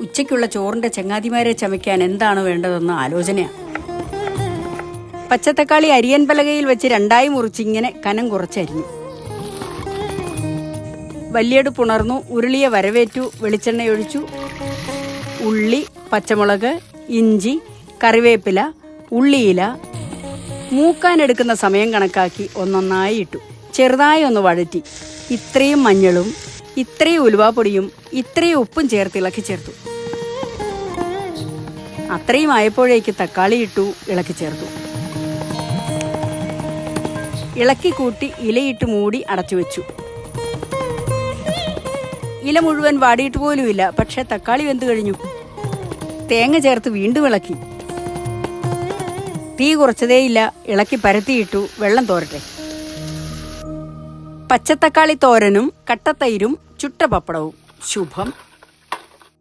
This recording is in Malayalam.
ഉച്ചയ്ക്കുള്ള ചോറിന്റെ ചങ്ങാതിമാരെ ചമയ്ക്കാൻ എന്താണ് വേണ്ടതെന്ന് ആലോചനയാണ് പച്ചത്തക്കാളി അരിയൻ പലകയിൽ വെച്ച് രണ്ടായി മുറിച്ച് ഇങ്ങനെ കനം കുറച്ചരിഞ്ഞു. വലിയടുപ്പുണർന്നു ഉരുളിയെ വരവേറ്റു വെളിച്ചെണ്ണയൊഴിച്ചു. ഉള്ളി പച്ചമുളക് ഇഞ്ചി കറിവേപ്പില ഉള്ളിയില മൂക്കാൻ എടുക്കുന്ന സമയം കണക്കാക്കി ഒന്നൊന്നായി ഇട്ടു. ചെറുതായി ഒന്ന് വഴറ്റി. ഇത്രയും മഞ്ഞളും ഇത്രയും ഉലുവാപ്പൊടിയും ഇത്രയും ഉപ്പും ചേർത്ത് ഇളക്കി ചേർത്തു. അത്രയും ആയപ്പോഴേക്ക് തക്കാളി ഇട്ടു ഇളക്കി ചേർത്തു. ഇളക്കി കൂട്ടി ഇലയിട്ട് മൂടി അടച്ചു വെച്ചു. ഇല മുഴുവൻ വാടിയിട്ട് പോലുമില്ല പക്ഷെ തക്കാളി വെന്ത് കഴിഞ്ഞു. തേങ്ങ ചേർത്ത് വീണ്ടും ഇളക്കി. തീ കുറച്ചതേയില്ല ഇളക്കി പരത്തിയിട്ടു വെള്ളം തോരട്ടെ. പച്ചത്തക്കാളി തോരനും കട്ടത്തൈരും ചുട്ട പപ്പടവും. ശുഭം.